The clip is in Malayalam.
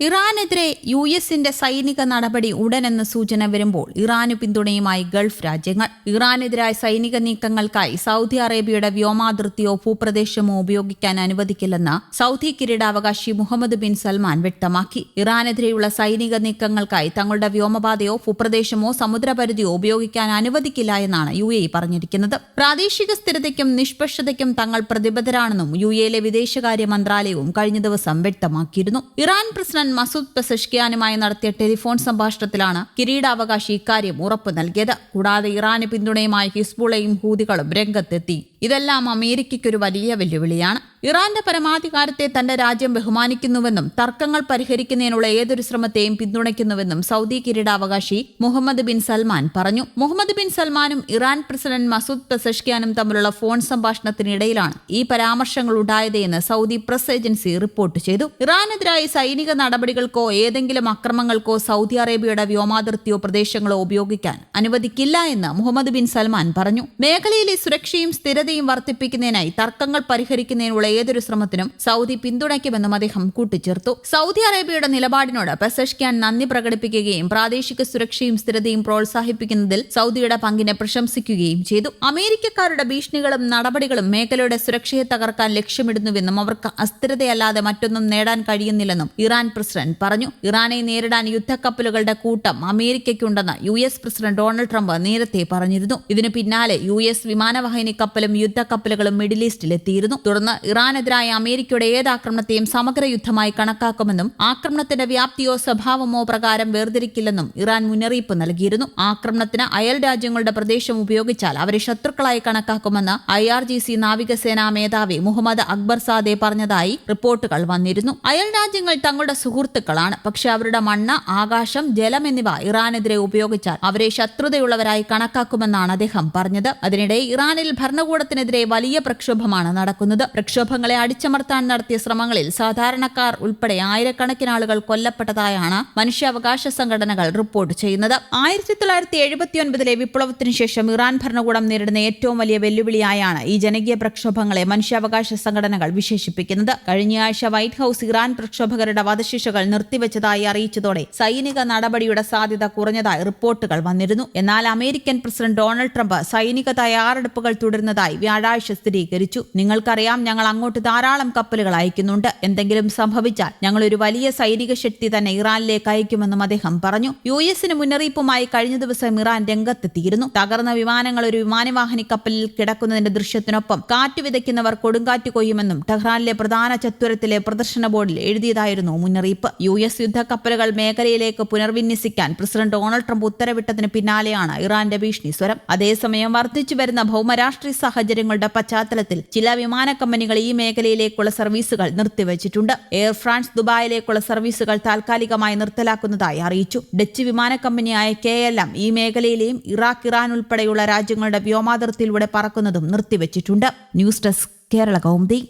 ഇറാനെതിരെ യു എസിന്റെ സൈനിക നടപടി ഉടനെന്ന് സൂചന വരുമ്പോൾ ഇറാന് പിന്തുണയുമായി ഗൾഫ് രാജ്യങ്ങൾ. ഇറാനെതിരായ സൈനിക നീക്കങ്ങൾക്കായി സൗദി അറേബ്യയുടെ വ്യോമാതിർത്തിയോ ഭൂപ്രദേശമോ ഉപയോഗിക്കാൻ അനുവദിക്കില്ലെന്ന് സൗദി കിരീടാവകാശി മുഹമ്മദ് ബിൻ സൽമാൻ വ്യക്തമാക്കി. ഇറാനെതിരെയുള്ള സൈനിക നീക്കങ്ങൾക്കായി തങ്ങളുടെ വ്യോമപാതയോ ഭൂപ്രദേശമോ സമുദ്രപരിധിയോ ഉപയോഗിക്കാൻ അനുവദിക്കില്ല എന്നാണ് യു എ പറഞ്ഞിരിക്കുന്നത്. പ്രാദേശിക സ്ഥിരതയ്ക്കും നിഷ്പക്ഷതയ്ക്കും തങ്ങൾ പ്രതിബദ്ധരാണെന്നും യു എയിലെ വിദേശകാര്യ മന്ത്രാലയവും കഴിഞ്ഞ ദിവസം വ്യക്തമാക്കിയിരുന്നു. ഇറാൻ പ്രസിഡന്റ് മസൂദ് പെസഷ്കിയാനുമായി നടത്തിയ ടെലിഫോൺ സംഭാഷണത്തിലാണ് കിരീടാവകാശി ഇക്കാര്യം ഉറപ്പു നൽകിയത്. കൂടാതെ ഇറാന് പിന്തുണയുമായി ഹിസ്ബുളയും ഹൂതികളും രംഗത്തെത്തി. ഇതെല്ലാം അമേരിക്കയ്ക്കൊരു വലിയ വെല്ലുവിളിയാണ്. ഇറാന്റെ പരമാധികാരത്തെ തന്റെ രാജ്യം ബഹുമാനിക്കുന്നുവെന്നും തർക്കങ്ങൾ പരിഹരിക്കുന്നതിനുള്ള ഏതൊരു ശ്രമത്തെയും പിന്തുണയ്ക്കുന്നുവെന്നും സൗദി കിരീടാവകാശി മുഹമ്മദ് ബിൻ സൽമാൻ പറഞ്ഞു. മുഹമ്മദ് ബിൻ സൽമാനും ഇറാൻ പ്രസിഡന്റ് മസൂദ് പെസഷ്കിയാനും തമ്മിലുള്ള ഫോൺ സംഭാഷണത്തിനിടയിലാണ് ഈ പരാമർശങ്ങൾ ഉണ്ടായതെന്ന് സൗദി പ്രസ് ഏജൻസി റിപ്പോർട്ട് ചെയ്തു. ഇറാനെതിരായി സൈനിക നടപടികൾക്കോ ഏതെങ്കിലും അക്രമങ്ങൾക്കോ സൗദി അറേബ്യയുടെ വ്യോമാതിർത്തിയോ പ്രദേശങ്ങളോ ഉപയോഗിക്കാൻ അനുവദിക്കില്ല എന്ന് മുഹമ്മദ് ബിൻ സൽമാൻ പറഞ്ഞു. മേഖലയിലെ സുരക്ഷയും സ്ഥിരതയും വർദ്ധിപ്പിക്കുന്നതിനായി തർക്കങ്ങൾ പരിഹരിക്കുന്നതിനുള്ള ഏതൊരു ശ്രമത്തിനും സൗദി പിന്തുണയ്ക്കുമെന്നും അദ്ദേഹം കൂട്ടിച്ചേർത്തു. സൗദി അറേബ്യയുടെ നിലപാടിനോട് പെസഷ്ക്യാൻ നന്ദി പ്രകടിപ്പിക്കുകയും പ്രാദേശിക സുരക്ഷയും സ്ഥിരതയും പ്രോത്സാഹിപ്പിക്കുന്നതിൽ സൗദിയുടെ പങ്കിനെ പ്രശംസിക്കുകയും ചെയ്തു. അമേരിക്കക്കാരുടെ ഭീഷണികളും നടപടികളും മേഖലയുടെ സുരക്ഷയെ തകർക്കാൻ ലക്ഷ്യമിടുന്നുവെന്നും അവർക്ക് അസ്ഥിരതയല്ലാതെ മറ്റൊന്നും നേടാൻ കഴിയുന്നില്ലെന്നും ഇറാൻ പ്രസിഡന്റ് പറഞ്ഞു ഇറാനെ നേരിടാൻ യുദ്ധക്കപ്പലുകളുടെ കൂട്ടം അമേരിക്കയ്ക്കുണ്ടെന്ന് U S president Donald Trump നേരത്തെ പറഞ്ഞിരുന്നു. ഇതിനു പിന്നാലെ യു എസ് വിമാനവാഹിനി കപ്പലും യുദ്ധക്കപ്പലുകളും മിഡിൽ ഈസ്റ്റിൽ എത്തിയിരുന്നു. തുടർന്ന് ഇറാനെതിരായ അമേരിക്കയുടെ ഏത് ആക്രമണത്തെയും സമഗ്ര യുദ്ധമായി കണക്കാക്കുമെന്നും ആക്രമണത്തിന്റെ വ്യാപ്തിയോ സ്വഭാവമോ പ്രകാരം വേർതിരിക്കില്ലെന്നും ഇറാൻ മുന്നറിയിപ്പ് നൽകിയിരുന്നു. ആക്രമണത്തിന് അയൽ രാജ്യങ്ങളുടെ പ്രദേശം ഉപയോഗിച്ചാൽ അവരെ ശത്രുക്കളായി കണക്കാക്കുമെന്ന് ഐ ആർ ജി സി നാവികസേനാ മേധാവി മുഹമ്മദ് അക്ബർ സാദെ പറഞ്ഞതായി റിപ്പോർട്ടുകൾ വന്നിരുന്നു. അയൽ രാജ്യങ്ങൾ തങ്ങളുടെ സുഹൃത്തുക്കളാണ്. പക്ഷെ അവരുടെ മണ്ണ് ആകാശം ജലം എന്നിവ ഇറാനെതിരെ ഉപയോഗിച്ചാൽ അവരെ ശത്രുതയുള്ളവരായി കണക്കാക്കുമെന്നാണ് അദ്ദേഹം പറഞ്ഞത്. അതിനിടെ ഇറാനിൽ ഭരണകൂടത്തിനെതിരെ വലിയ പ്രക്ഷോഭമാണ് നടക്കുന്നത്. പ്രക്ഷോഭങ്ങളെ അടിച്ചമർത്താൻ നടത്തിയ ശ്രമങ്ങളിൽ സാധാരണക്കാർ ഉൾപ്പെടെ ആയിരക്കണക്കിന് ആളുകൾ കൊല്ലപ്പെട്ടതായാണ് മനുഷ്യാവകാശ സംഘടനകൾ റിപ്പോർട്ട് ചെയ്യുന്നത്. ആയിരത്തി തൊള്ളായിരത്തി എഴുപത്തിയൊൻപതിലെ വിപ്ലവത്തിനു ശേഷം ഇറാൻ ഭരണകൂടം നേരിടുന്ന ഏറ്റവും വലിയ വെല്ലുവിളിയായാണ് ഈ ജനകീയ പ്രക്ഷോഭങ്ങളെ മനുഷ്യാവകാശ സംഘടനകൾ വിശേഷിപ്പിക്കുന്നത്. കഴിഞ്ഞയാഴ്ച വൈറ്റ് ഹൌസ് ഇറാൻ പ്രക്ഷോഭകരുടെ വധശിക്ഷകൾ നിർത്തിവെച്ചതായി അറിയിച്ചതോടെ സൈനിക നടപടിയുടെ സാധ്യത കുറഞ്ഞതായി റിപ്പോർട്ടുകൾ വന്നിരുന്നു. എന്നാൽ അമേരിക്കൻ പ്രസിഡന്റ് ഡൊണാൾഡ് ട്രംപ് സൈനിക തയ്യാറെടുപ്പുകൾ തുടരുന്നതായി വ്യാഴാഴ്ച സ്ഥിരീകരിച്ചു. നിങ്ങൾക്കറിയാം ഞങ്ങൾ അങ്ങോട്ട് ധാരാളം കപ്പലുകൾ അയക്കുന്നുണ്ട്. എന്തെങ്കിലും സംഭവിച്ചാൽ ഞങ്ങൾ ഒരു വലിയ സൈനിക ശക്തി തന്നെ ഇറാനിലേക്ക് അയക്കുമെന്നും അദ്ദേഹം പറഞ്ഞു. യു എസിന് മുന്നറിയിപ്പുമായി കഴിഞ്ഞ ദിവസം ഇറാൻ രംഗത്തെത്തിയിരുന്നു. തകർന്ന വിമാനങ്ങൾ ഒരു വിമാനവാഹിനി കപ്പലിൽ കിടക്കുന്നതിന്റെ ദൃശ്യത്തിനൊപ്പം കാറ്റ് വിതയ്ക്കുന്നവർ കൊടുങ്കാറ്റ് കൊയ്യുമെന്നും ടെഹ്റാനിലെ പ്രധാന ചത്വരത്തിലെ പ്രദർശന ബോർഡിൽ എഴുതിയതായിരുന്നു മുന്നറിയിപ്പ്. യു എസ് യുദ്ധക്കപ്പലുകൾ മേഖലയിലേക്ക് പുനർവിന്യസിക്കാൻ പ്രസിഡന്റ് ഡൊണാൾഡ് ട്രംപ് ഉത്തരവിട്ടതിന് പിന്നാലെയാണ് ഇറാന്റെ ഭീഷണി സ്വരം. അതേസമയം വർദ്ധിച്ചു വരുന്ന ഭൗമരാഷ്ട്രീയ സാഹചര്യങ്ങളുടെ പശ്ചാത്തലത്തിൽ ചില വിമാന കമ്പനികൾ ഈ മേഖലയിലേക്കുള്ള സർവീസുകൾ നിർത്തിവച്ചിട്ടുണ്ട്. എയർ ഫ്രാൻസ് ദുബായിലേക്കുള്ള സർവീസുകൾ താൽക്കാലികമായി നിർത്തലാക്കുന്നതായി അറിയിച്ചു. ഡച്ച് വിമാന കമ്പനിയായ കെ എൽ എം ഈ മേഖലയിലെയും ഇറാഖ് ഇറാൻ ഉൾപ്പെടെയുള്ള രാജ്യങ്ങളുടെ വ്യോമാതിർത്തിയിലൂടെ പറക്കുന്നതും നിർത്തിവച്ചിട്ടുണ്ട്. News desk Kerala Kaumudi.